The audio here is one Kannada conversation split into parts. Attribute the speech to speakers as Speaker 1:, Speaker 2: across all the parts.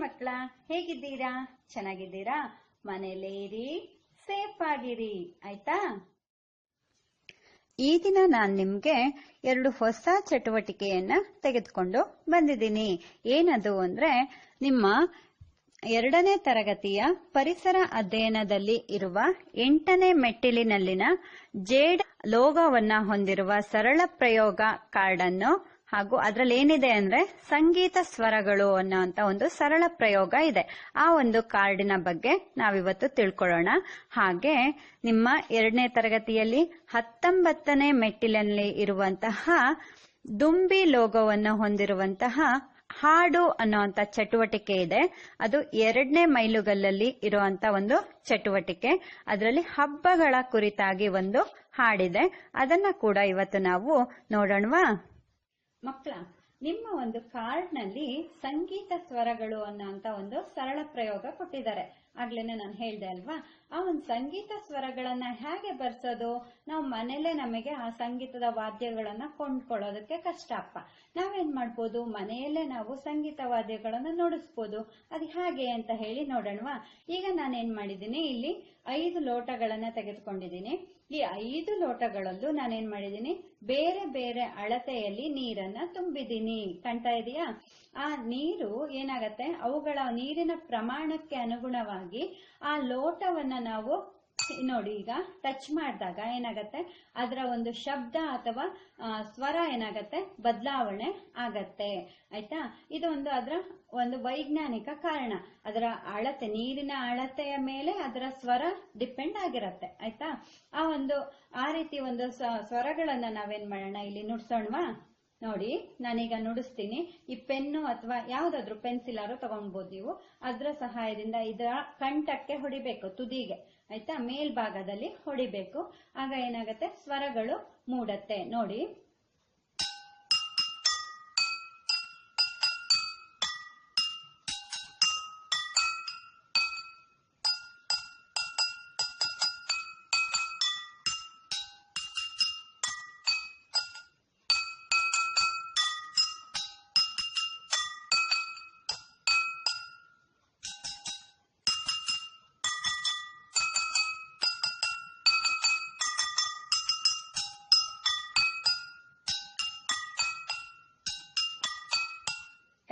Speaker 1: ಮಕ್ಕಳ ಹೇಗಿದ್ದೀರಾ? ಚೆನ್ನಾಗಿದ್ದೀರಾ? ಮನೇಲೇ ಇರಿ ಸೇಫ್ ಆಗಿರಿ. ಆಯ್ತಾ? ಈ ದಿನ ನಾನು ನಿಮಗೆ ಎರಡು ಹೊಸ ಚಟುವಟಿಕೆಯನ್ನ ತೆಗೆದುಕೊಂಡು ಬಂದಿದ್ದೀನಿ. ಏನದು ಅಂದ್ರೆ, ನಿಮ್ಮ ಎರಡನೇ ತರಗತಿಯ ಪರಿಸರ ಅಧ್ಯಯನದಲ್ಲಿ ಇರುವ ಎಂಟನೇ ಮೆಟ್ಟಿಲಿನಲ್ಲಿನ ಜೇಡ್ ಲೋಗವನ್ನು ಹೊಂದಿರುವ ಸರಳ ಪ್ರಯೋಗ ಕಾರ್ಡ್ ಅನ್ನು ಹಾಗೂ ಅದರಲ್ಲಿ ಏನಿದೆ ಅಂದ್ರೆ ಸಂಗೀತ ಸ್ವರಗಳು ಅನ್ನೋಂತ ಒಂದು ಸರಳ ಪ್ರಯೋಗ ಇದೆ. ಆ ಒಂದು ಕಾರ್ಡಿನ ಬಗ್ಗೆ ನಾವಿವತ್ತು ತಿಳ್ಕೊಳ್ಳೋಣ. ಹಾಗೆ ನಿಮ್ಮ ಎರಡನೇ ತರಗತಿಯಲ್ಲಿ ಹತ್ತೊಂಬತ್ತನೇ ಮೆಟ್ಟಿಲಲ್ಲಿ ಇರುವಂತಹ ದುಂಬಿ ಲೋಗೋವನ್ನು ಹೊಂದಿರುವಂತಹ ಹಾಡು ಅನ್ನುವಂತ ಚಟುವಟಿಕೆ ಇದೆ. ಅದು ಎರಡನೇ ಮೈಲುಗಲ್ಲಲ್ಲಿ ಇರುವಂತ ಒಂದು ಚಟುವಟಿಕೆ. ಅದರಲ್ಲಿ ಹಬ್ಬಗಳ ಕುರಿತಾಗಿ ಒಂದು ಹಾಡಿದೆ. ಅದನ್ನ ಕೂಡ ಇವತ್ತು ನಾವು ನೋಡೋಣವಾ? ಮಕ್ಕಳ ನಿಮ್ಮ ಒಂದು ಕಾರ್ಡ್ನಲ್ಲಿ ಸಂಗೀತ ಸ್ವರಗಳು ಅನ್ನೋಂತ ಒಂದು ಸರಳ ಪ್ರಯೋಗ ಕೊಟ್ಟಿದ್ದಾರೆ. ಆಗ್ಲೇನೆ ನಾನು ಹೇಳ್ದೆ ಅಲ್ವಾ? ಆ ಒಂದು ಸಂಗೀತ ಸ್ವರಗಳನ್ನ ಹೇಗೆ ಬರ್ಸೋದು? ನಾವು ಮನೇಲೆ ನಮಗೆ ಆ ಸಂಗೀತದ ವಾದ್ಯಗಳನ್ನ ಕೊಂಡ್ಕೊಳ್ಳೋದಕ್ಕೆ ಕಷ್ಟ ಅಪ್ಪ. ನಾವೇನ್ ಮಾಡ್ಬೋದು? ಮನೆಯಲ್ಲೇ ನಾವು ಸಂಗೀತ ವಾದ್ಯಗಳನ್ನ ನುಡಿಸ್ಬೋದು. ಅದು ಹೇಗೆ ಅಂತ ಹೇಳಿ ನೋಡೋಣವಾ? ಈಗ ನಾನೇನ್ ಮಾಡಿದ್ದೀನಿ? ಇಲ್ಲಿ ಐದು ಲೋಟಗಳನ್ನ ತೆಗೆದುಕೊಂಡಿದ್ದೀನಿ. ಈ ಐದು ಲೋಟಗಳಲ್ಲೂ ನಾನೇನ್ ಮಾಡಿದ್ದೀನಿ? ಬೇರೆ ಬೇರೆ ಅಳತೆಯಲ್ಲಿ ನೀರನ್ನ ತುಂಬಿದೀನಿ ಕಾಣ್ತಾ ಇದೆಯಾ? ಆ ನೀರು ಏನಾಗತ್ತೆ? ಅವುಗಳ ನೀರಿನ ಪ್ರಮಾಣಕ್ಕೆ ಅನುಗುಣವಾಗಿ ಆ ಲೋಟವನ್ನ ನಾವು ನೋಡಿ, ಈಗ ಟಚ್ ಮಾಡಿದಾಗ ಏನಾಗತ್ತೆ? ಅದರ ಒಂದು ಶಬ್ದ ಅಥವಾ ಸ್ವರ ಏನಾಗತ್ತೆ? ಬದಲಾವಣೆ ಆಗತ್ತೆ. ಆಯ್ತಾ? ಇದು ಒಂದು ಅದರ ಒಂದು ವೈಜ್ಞಾನಿಕ ಕಾರಣ. ಅದರ ಅಳತೆ, ನೀರಿನ ಅಳತೆಯ ಮೇಲೆ ಅದರ ಸ್ವರ ಡಿಪೆಂಡ್ ಆಗಿರತ್ತೆ. ಆಯ್ತಾ? ಆ ಒಂದು, ಆ ರೀತಿ ಒಂದು ಸ್ವರಗಳನ್ನ ನಾವೇನ್ ಮಾಡೋಣ? ಇಲ್ಲಿ ನುಡ್ಸೋಣವಾ? ನೋಡಿ, ನಾನೀಗ ನುಡಿಸ್ತೀನಿ. ಈ ಪೆನ್ನು ಅಥವಾ ಯಾವ್ದಾದ್ರು ಪೆನ್ಸಿಲ್ ಆರು ತಗೊಂಡ್ಬೋದು ನೀವು. ಅದ್ರ ಸಹಾಯದಿಂದ ಇದರ ಕಂಠಕ್ಕೆ ಹೊಡಿಬೇಕು ತುದಿಗೆ. ಆಯ್ತಾ ಮೇಲ್ಭಾಗದಲ್ಲಿ ಹೊಡಿಬೇಕು. ಆಗ ಏನಾಗುತ್ತೆ? ಸ್ವರಗಳು ಮೂಡತ್ತೆ. ನೋಡಿ.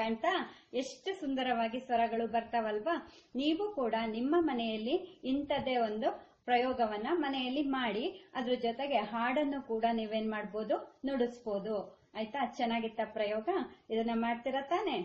Speaker 1: ಕಾಣ್ತಾ ಎಷ್ಟು ಸುಂದರವಾಗಿ ಸ್ವರಗಳು ಬರ್ತಾವಲ್ವಾ? ನೀವು ಕೂಡ ನಿಮ್ಮ ಮನೆಯಲ್ಲಿ ಇಂಥದ್ದೇ ಒಂದು ಪ್ರಯೋಗವನ್ನ ಮನೆಯಲ್ಲಿ ಮಾಡಿ, ಅದ್ರ ಜೊತೆಗೆ ಹಾಡನ್ನು ಕೂಡ ನೀವೇನ್ ಮಾಡ್ಬೋದು? ನುಡಿಸ್ಬೋದು. ಆಯ್ತಾ? ಚೆನ್ನಾಗಿತ್ತ ಪ್ರಯೋಗ? ಇದನ್ನ ಮಾಡ್ತೀರಾ ತಾನೆ?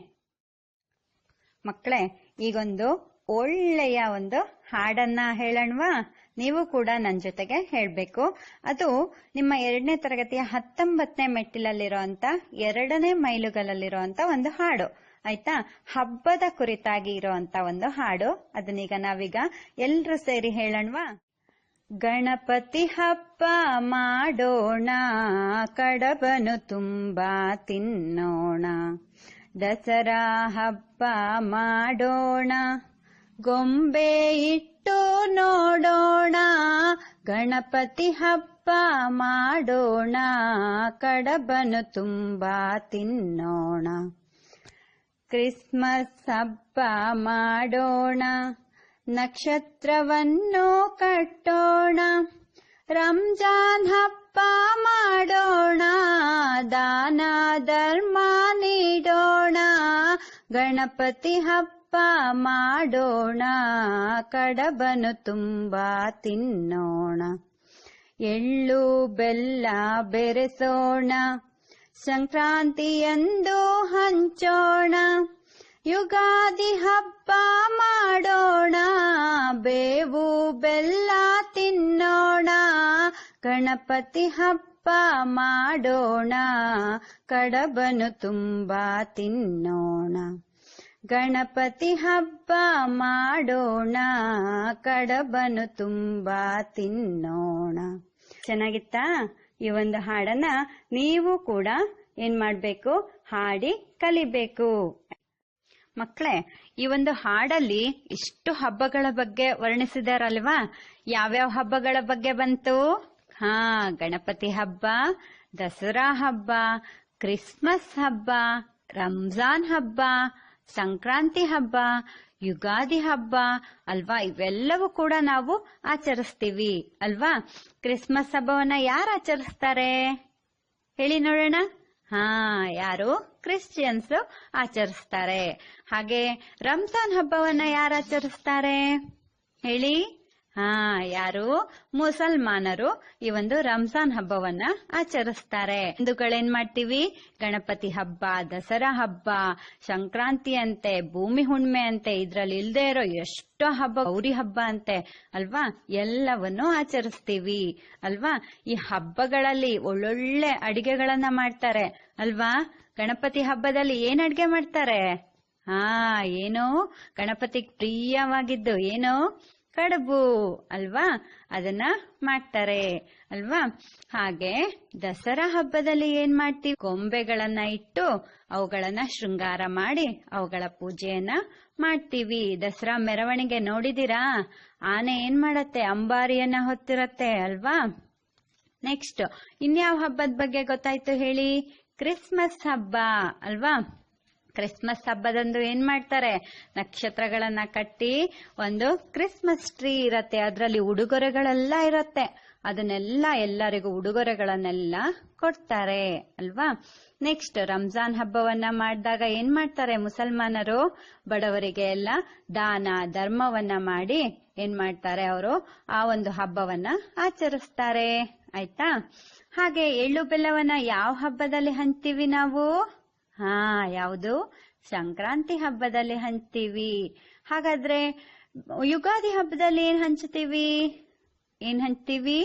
Speaker 1: ಮಕ್ಕಳೇ, ಈಗೊಂದು ಒಳ್ಳೆಯ ಒಂದು ಹಾಡನ್ನ ಹೇಳೋಣವಾ? ನೀವು ಕೂಡ ನನ್ನ ಜೊತೆಗೆ ಹೇಳಬೇಕು. ಅದು ನಿಮ್ಮ ಎರಡನೇ ತರಗತಿಯ ಹತ್ತೊಂಬತ್ತನೇ ಮೆಟ್ಟಿಲಲ್ಲಿರುವಂತ ಎರಡನೇ ಮೈಲುಗಳಲ್ಲಿರುವಂತ ಒಂದು ಹಾಡು. ಆಯ್ತಾ? ಹಬ್ಬದ ಕುರಿತಾಗಿ ಇರುವಂತ ಒಂದು ಹಾಡು. ಅದನ್ನೀಗ ನಾವೀಗ ಎಲ್ರು ಸೇರಿ ಹೇಳೋಣವಾ? ಗಣಪತಿ ಹಬ್ಬ ಮಾಡೋಣ, ಕಡಬನು ತುಂಬಾ ತಿನ್ನೋಣ. ದಸರಾ ಹಬ್ಬ ಮಾಡೋಣ, ಗೊಂಬೆ ಇಟ್ಟು ನೋಡೋಣ. ಗಣಪತಿ ಹಬ್ಬ ಮಾಡೋಣ. ಕಡಬನು ತುಂಬಾ ತಿನ್ನೋಣ. ಕ್ರಿಸ್ಮಸ್ ಹಬ್ಬ ಮಾಡೋಣ. ನಕ್ಷತ್ರವನ್ನು ಕಟ್ಟೋಣ. ರಂಜಾನ್ ಹಬ್ಬ ಮಾಡೋಣ. ದಾನ ಧರ್ಮ ನೀಡೋಣ. ಗಣಪತಿ ಹಬ್ಬ ಮಾಡೋಣ, ಕಡಬನು ತುಂಬಾ ತಿನ್ನೋಣ. ಎಳ್ಳು ಬೆಲ್ಲ ಬೆರೆಸೋಣ ಸಂಕ್ರಾಂತಿಯಂದು ಹಂಚೋಣ. ಯುಗಾದಿ ಹಬ್ಬ ಮಾಡೋಣ, ಬೇವು ಬೆಲ್ಲ ತಿನ್ನೋಣ. ಗಣಪತಿ ಹಬ್ಬ ಮಾಡೋಣ, ಕಡಬನು ತುಂಬಾ ತಿನ್ನೋಣ. ಗಣಪತಿ ಹಬ್ಬ ಮಾಡೋಣ ಕಡಬನು ತುಂಬಾ ತಿನ್ನೋಣ. ಚೆನ್ನಾಗಿತ್ತಾ? ಈ ಒಂದು ಹಾಡನ್ನ ನೀವು ಕೂಡ ಏನ್ ಮಾಡ್ಬೇಕು? ಹಾಡಿ ಕಲಿಬೇಕು. ಮಕ್ಕಳೇ ಈ ಒಂದು ಹಾಡಲ್ಲಿ ಇಷ್ಟು ಹಬ್ಬಗಳ ಬಗ್ಗೆ ವರ್ಣಿಸಿದಾರಲ್ವಾ? ಯಾವ್ಯಾವ ಹಬ್ಬಗಳ ಬಗ್ಗೆ ಬಂತು? ಹಾ, ಗಣಪತಿ ಹಬ್ಬ, ದಸರಾ ಹಬ್ಬ, ಕ್ರಿಸ್ಮಸ್ ಹಬ್ಬ, ರಂಜಾನ್ ಹಬ್ಬ ಸಂಕ್ರಾಂತಿ ಹಬ್ಬ, ಯುಗಾದಿ ಹಬ್ಬ, ಅಲ್ವಾ? ಇವೆಲ್ಲವೂ ಕೂಡ ನಾವು ಆಚರಿಸ್ತೀವಿ, ಅಲ್ವಾ? ಕ್ರಿಸ್ಮಸ್ ಹಬ್ಬವನ್ನ ಯಾರು ಆಚರಿಸ್ತಾರೆ? ಹೇಳಿ ನೋಡೋಣ. ಹಾ, ಯಾರು? ಕ್ರಿಶ್ಚಿಯನ್ಸ್ ಆಚರಿಸ್ತಾರೆ. ಹಾಗೆ ರಂಜಾನ್ ಹಬ್ಬವನ್ನ ಯಾರು ಆಚರಿಸ್ತಾರೆ? ಹೇಳಿ. ಹಾ, ಯಾರು? ಮುಸಲ್ಮಾನರು ಈ ಒಂದು ರಂಜಾನ್ ಹಬ್ಬವನ್ನ ಆಚರಿಸ್ತಾರೆ. ಹಿಂದೂಗಳೇನ್ ಮಾಡ್ತೀವಿ? ಗಣಪತಿ ಹಬ್ಬ, ದಸರಾ ಹಬ್ಬ, ಸಂಕ್ರಾಂತಿ ಅಂತೆ, ಭೂಮಿ ಹುಣ್ಮೆ ಅಂತೆ, ಇದ್ರಲ್ಲಿ ಇಲ್ದೇ ಇರೋ ಎಷ್ಟೋ ಹಬ್ಬ, ಗೌರಿ ಹಬ್ಬ ಅಂತೆ, ಅಲ್ವಾ? ಎಲ್ಲವನ್ನು ಆಚರಿಸ್ತೀವಿ, ಅಲ್ವಾ? ಈ ಹಬ್ಬಗಳಲ್ಲಿ ಒಳ್ಳೊಳ್ಳೆ ಅಡಿಗೆಗಳನ್ನ ಮಾಡ್ತಾರೆ, ಅಲ್ವಾ? ಗಣಪತಿ ಹಬ್ಬದಲ್ಲಿ ಏನ್ ಅಡ್ಗೆ ಮಾಡ್ತಾರೆ? ಹಾ, ಏನು? ಗಣಪತಿ ಪ್ರಿಯವಾಗಿದ್ದು ಏನು? ಕಡುಬು, ಅಲ್ವಾ? ಅದನ್ನ ಮಾಡ್ತಾರೆ, ಅಲ್ವಾ? ಹಾಗೆ ದಸರಾ ಹಬ್ಬದಲ್ಲಿ ಏನ್ ಮಾಡ್ತೀವಿ? ಗೊಂಬೆಗಳನ್ನ ಇಟ್ಟು ಅವುಗಳನ್ನ ಶೃಂಗಾರ ಮಾಡಿ ಅವುಗಳ ಪೂಜೆಯನ್ನ ಮಾಡ್ತೀವಿ. ದಸರಾ ಮೆರವಣಿಗೆ ನೋಡಿದಿರಾ ಆನೆ ಏನ್ ಮಾಡತ್ತೆ? ಅಂಬಾರಿಯನ್ನ ಹೊತ್ತಿರತ್ತೆ, ಅಲ್ವಾ? ನೆಕ್ಸ್ಟ್ ಇನ್ಯಾವ ಹಬ್ಬದ ಬಗ್ಗೆ ಗೊತ್ತಾಯ್ತು ಹೇಳಿ? ಕ್ರಿಸ್ಮಸ್ ಹಬ್ಬ, ಅಲ್ವಾ? ಕ್ರಿಸ್ಮಸ್ ಹಬ್ಬದಂದು ಏನ್ ಮಾಡ್ತಾರೆ? ನಕ್ಷತ್ರಗಳನ್ನ ಕಟ್ಟಿ ಒಂದು ಕ್ರಿಸ್ಮಸ್ ಟ್ರೀ ಇರತ್ತೆ. ಅದರಲ್ಲಿ ಉಡುಗೊರೆಗಳೆಲ್ಲ ಇರತ್ತೆ. ಅದನ್ನೆಲ್ಲ ಎಲ್ಲರಿಗೂ ಉಡುಗೊರೆಗಳನ್ನೆಲ್ಲ ಕೊಡ್ತಾರೆ, ಅಲ್ವಾ? ನೆಕ್ಸ್ಟ್ ರಂಜಾನ್ ಹಬ್ಬವನ್ನ ಮಾಡಿದಾಗ ಏನ್ ಮಾಡ್ತಾರೆ ಮುಸಲ್ಮಾನರು? ಬಡವರಿಗೆ ಎಲ್ಲ ದಾನ, ಧರ್ಮವನ್ನ ಮಾಡಿ ಏನ್ ಮಾಡ್ತಾರೆ ಅವರು? ಆ ಒಂದು ಹಬ್ಬವನ್ನ ಆಚರಿಸ್ತಾರೆ. ಆಯ್ತಾ? ಹಾಗೆ ಎಳ್ಳು ಬೆಲ್ಲವನ್ನ ಯಾವ ಹಬ್ಬದಲ್ಲಿ ಹಂಚ್ತೀವಿ ನಾವು? ಹಾ, ಯಾವುದು? ಸಂಕ್ರಾಂತಿ ಹಬ್ಬದಲ್ಲಿ ಹಂಚ್ತೀವಿ. ಹಾಗಾದ್ರೆ ಯುಗಾದಿ ಹಬ್ಬದಲ್ಲಿ ಏನ್ ಹಂಚ್ತೀವಿ? ಏನ್ ಹಂಚ್ತೀವಿ?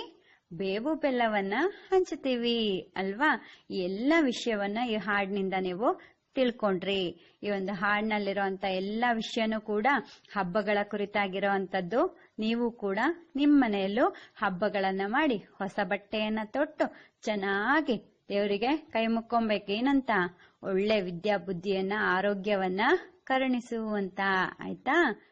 Speaker 1: ಬೇವು ಬೆಲ್ಲವನ್ನ ಹಂಚ್ತೀವಿ, ಅಲ್ವಾ? ಎಲ್ಲ ವಿಷಯವನ್ನ ಈ ಹಾಡಿನಿಂದ ನೀವು ತಿಳ್ಕೊಂಡ್ರಿ. ಈ ಒಂದು ಹಾಡಿನಲ್ಲಿರುವಂತ ಎಲ್ಲ ವಿಷಯನೂ ಕೂಡ ಹಬ್ಬಗಳ ಕುರಿತಾಗಿರುವಂತದ್ದು ನೀವು ಕೂಡ ನಿಮ್ಮ ಮನೆಯಲ್ಲೂ ಹಬ್ಬಗಳನ್ನ ಮಾಡಿ ಹೊಸ ಬಟ್ಟೆಯನ್ನ ತೊಟ್ಟು ಚೆನ್ನಾಗಿ ದೇವರಿಗೆ ಕೈ ಮುಕ್ಕೊಬೇಕು ಏನಂತ ಒಳ್ಳೆ ವಿದ್ಯಾ ಬುದ್ಧಿಯನ್ನ, ಆರೋಗ್ಯವನ್ನ ಕರುಣಿಸುವಂತ ಆಯ್ತಾ?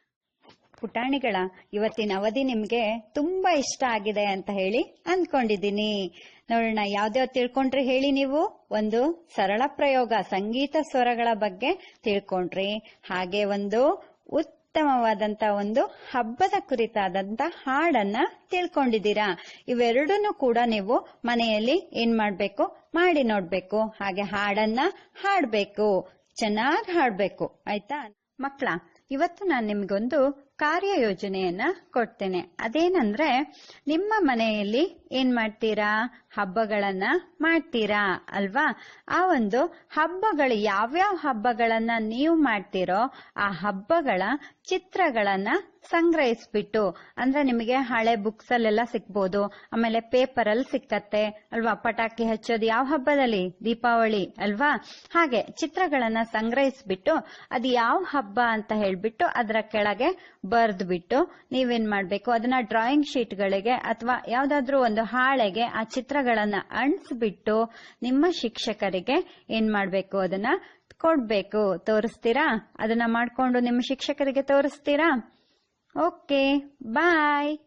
Speaker 1: ಪುಟಾಣಿಗಳ, ಇವತ್ತಿನ ಅವಧಿ ನಿಮ್ಗೆ ತುಂಬಾ ಇಷ್ಟ ಆಗಿದೆ ಅಂತ ಹೇಳಿ ಅಂದ್ಕೊಂಡಿದ್ದೀನಿ. ನೋಡೋಣ, ಯಾವ್ದ್ಯಾವ್ ತಿಳ್ಕೊಂಡ್ರಿ ಹೇಳಿ ನೀವು? ಒಂದು ಸರಳ ಪ್ರಯೋಗ, ಸಂಗೀತ ಸ್ವರಗಳ ಬಗ್ಗೆ ತಿಳ್ಕೊಂಡ್ರಿ. ಹಾಗೆ ಒಂದು ಉತ್ತಮವಾದಂತ ಒಂದು ಹಬ್ಬದ ಕುರಿತಾದಂತ ಹಾಡನ್ನ ತಿಳ್ಕೊಂಡಿದ್ದೀರಾ? ಇವೆರಡನ್ನು ಕೂಡ ನೀವು ಮನೆಯಲ್ಲಿ ಏನ್ ಮಾಡ್ಬೇಕು? ಮಾಡಿ ನೋಡ್ಬೇಕು. ಹಾಗೆ ಹಾಡನ್ನ ಹಾಡ್ಬೇಕು. ಚೆನ್ನಾಗಿ ಹಾಡ್ಬೇಕು. ಆಯ್ತಾ? ಮಕ್ಕಳ ಇವತ್ತು ನಾನು ನಿಮ್ಗೊಂದು ಕಾರ್ಯಯೋಜನೆಯನ್ನ ಕೊಡ್ತೇನೆ. ಅದೇನಂದ್ರೆ, ನಿಮ್ಮ ಮನೆಯಲ್ಲಿ ಏನ್ ಮಾಡ್ತೀರಾ? ಹಬ್ಬಗಳನ್ನ ಮಾಡ್ತೀರಾ ಅಲ್ವಾ? ಆ ಒಂದು ಹಬ್ಬಗಳು ಯಾವ್ಯಾವ ಹಬ್ಬಗಳನ್ನ ನೀವು ಮಾಡ್ತೀರೋ, ಆ ಹಬ್ಬಗಳ ಚಿತ್ರಗಳನ್ನ ಸಂಗ್ರಹಿಸ್ಬಿಟ್ಟು, ಅಂದ್ರೆ ನಿಮಗೆ ಹಳೆ ಬುಕ್ಸ್ ಅಲ್ಲೆಲ್ಲ ಸಿಕ್ಬೋದು ಆಮೇಲೆ ಪೇಪರ್ ಅಲ್ಲಿ ಸಿಕ್ಕತ್ತೆ, ಅಲ್ವಾ? ಪಟಾಕಿ ಹಚ್ಚೋದು ಯಾವ ಹಬ್ಬದಲ್ಲಿ? ದೀಪಾವಳಿ, ಅಲ್ವಾ? ಹಾಗೆ ಚಿತ್ರಗಳನ್ನ ಸಂಗ್ರಹಿಸ್ಬಿಟ್ಟು, ಅದು ಯಾವ ಹಬ್ಬ ಅಂತ ಹೇಳ್ಬಿಟ್ಟು ಅದರ ಕೆಳಗೆ ಬರ್ದ್ಬಿಟ್ಟು ನೀವೇನ್ ಮಾಡ್ಬೇಕು? ಅದನ್ನ ಡ್ರಾಯಿಂಗ್ ಶೀಟ್ಗಳಿಗೆ ಅಥವಾ ಯಾವ್ದಾದ್ರು ಒಂದು ಹಾಳೆಗೆ ಆ ಚಿತ್ರಗಳನ್ನ ಅಂಟಿಸ್ಬಿಟ್ಟು ನಿಮ್ಮ ಶಿಕ್ಷಕರಿಗೆ ಏನ್ ಮಾಡ್ಬೇಕು? ಅದನ್ನ ಕೊಡ್ಬೇಕು. ತೋರಿಸ್ತೀರಾ? ಅದನ್ನ ಮಾಡ್ಕೊಂಡು ನಿಮ್ಮ ಶಿಕ್ಷಕರಿಗೆ ತೋರಿಸ್ತೀರಾ? Okay, bye.